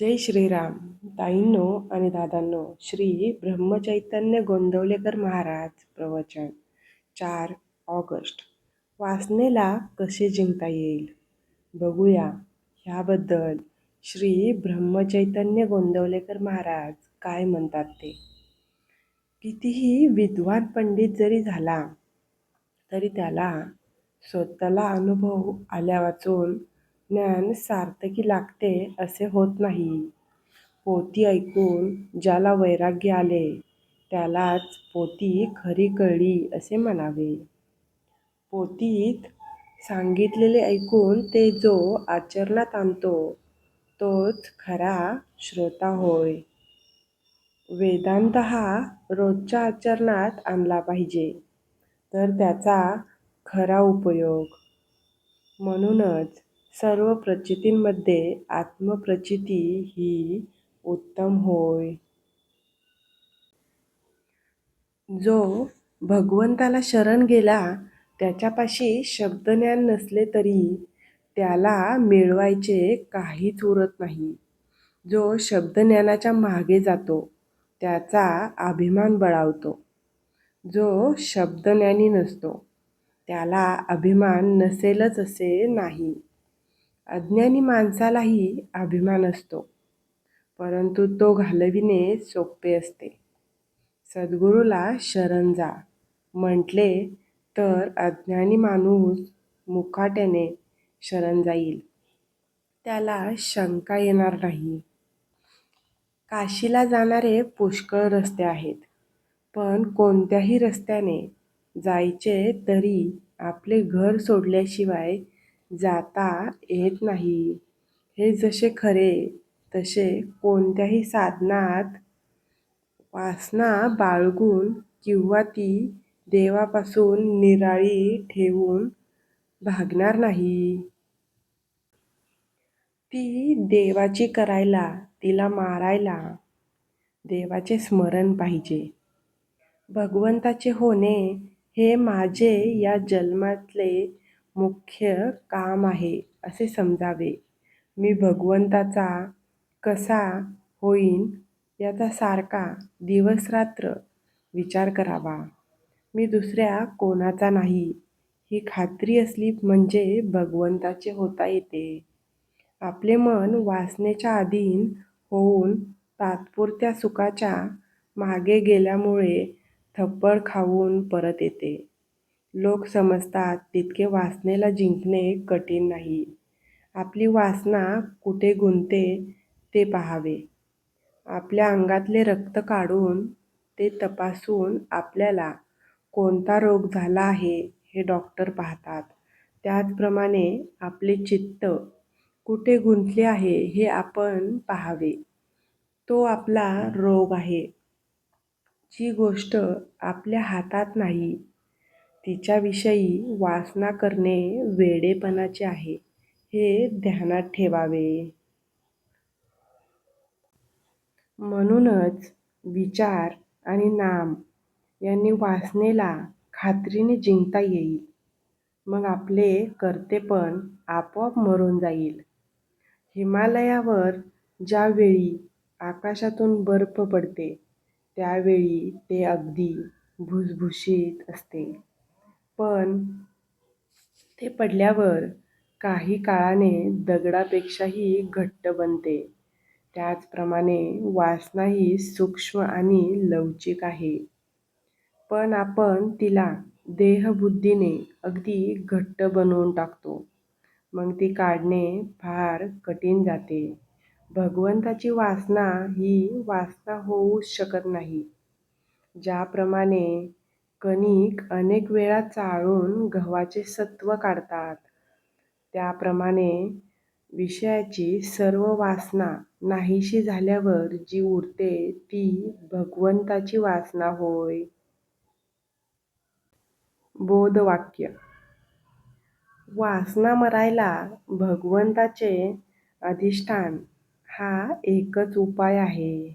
जय श्रीराम. ताईंनो आणि दादांनो श्री ब्रह्मचैतन्य गोंदवलेकर महाराज प्रवचन चार ऑगस्ट. वासनेला कसे जिंकता येईल? बघूया. ह्याबद्दल श्री ब्रह्मचैतन्य गोंदवलेकर महाराज काय म्हणतात ते? कितीही विद्वान पंडित जरी झाला तरी त्याला स्वतःला अनुभव आल्या वाचून ज्ञान सार्थकी लागते असे होत नाही. पोती ऐकून ज्याला वैराग्य आले त्यालाच पोती खरी कळली असे म्हणावे. पोतीत सांगितलेले ऐकून ते जो आचरणात आणतो तोच खरा श्रोता होय. वेदांत हा रोजच्या आचरणात आणला पाहिजे तर त्याचा खरा उपयोग. म्हणूनच सर्व प्रचितींमध्ये आत्मप्रचिती ही उत्तम होय. जो भगवंताला शरण गेला त्याच्यापाशी शब्दज्ञान नसले तरी त्याला मिळवायचे काहीच उरत नाही. जो शब्दज्ञानाच्या मागे जातो त्याचा अभिमान बळावतो. जो शब्दज्ञानी नसतो त्याला अभिमान नसेलच असे नाही. अज्ञानी माणसालाही अभिमान असतो परंतु तो घालविणे सोपे असते. सद्गुरूला शरण जा म्हटले तर अज्ञानी माणूस मुकाट्याने शरण जाईल. त्याला शंका येणार नाही. काशीला जाणारे पुष्कळ रस्ते आहेत पण कोणत्याही रस्त्याने जायचे तरी आपले घर सोडल्याशिवाय जाता येत नाही. हे जसे खरे तसे कोणत्याही साधनात वासना बाळगून किंवा ती देवापासून निराळी ठेवून भागणार नाही. ती देवाची करायला तिला मारायला देवाचे स्मरण पाहिजे. भगवंताचे होणे हे माझे या जन्मातले मुख्य काम आहे असे समजावे. मी भगवंताचा कसा होईन याचा सारखा दिवसरात्र विचार करावा. मी दुसऱ्या कोणाचा नाही. ही खात्री असली म्हणजे भगवंताचे होता येते. आपले मन वासनेच्या अधीन होऊन तात्पुरत्या सुखाच्या मागे गेल्यामुळे थप्पड खाऊन परत येते. लोक समजतात तितके वासनेला जिंकणे कठीण नाही. आपली वासना कुठे गुंतते ते पाहावे. आपल्या अंगातले रक्त काढून ते तपासून आपल्याला कोणता रोग झाला आहे हे डॉक्टर पाहतात. त्याचप्रमाणे आपले चित्त कुठे गुंतले आहे हे आपण पाहावे. तो आपला रोग आहे. जी गोष्ट आपल्या हातात नाही तिच्याविषयी वासना करणे वेडेपणाचे आहे हे ध्यानात ठेवावे. म्हणूनच विचार आणि नाम यांनी वासनेला खात्रीने जिंकता येईल. मग आपले कर्तेपण आपोआप मरून जाईल. हिमालयावर ज्यावेळी आकाशातून बर्फ पडते त्यावेळी ते अगदी भुसभुशीत असते. पण ते पडल्यावर काही काळाने दगडापेक्षाही घट्ट बनते. त्याचप्रमाणे वासना ही सूक्ष्म आणि लवचिक आहे. पण आपण तिला देहबुद्धीने अगदी घट्ट बनवून टाकतो. मग ती काढणे फार कठीण जाते. भगवंताची वासना ही वासना होऊच शकत नाही. ज्याप्रमाणे कणिक अनेक वेळा चाळून गव्हाचे सत्व काढतात. त्याप्रमाणे विषयाची सर्व वासना नाहीशी झाल्यावर जी उरते ती भगवंताची वासना होय. बोधवाक्य. वासना मरायला भगवंताचे अधिष्ठान हा एकच उपाय आहे.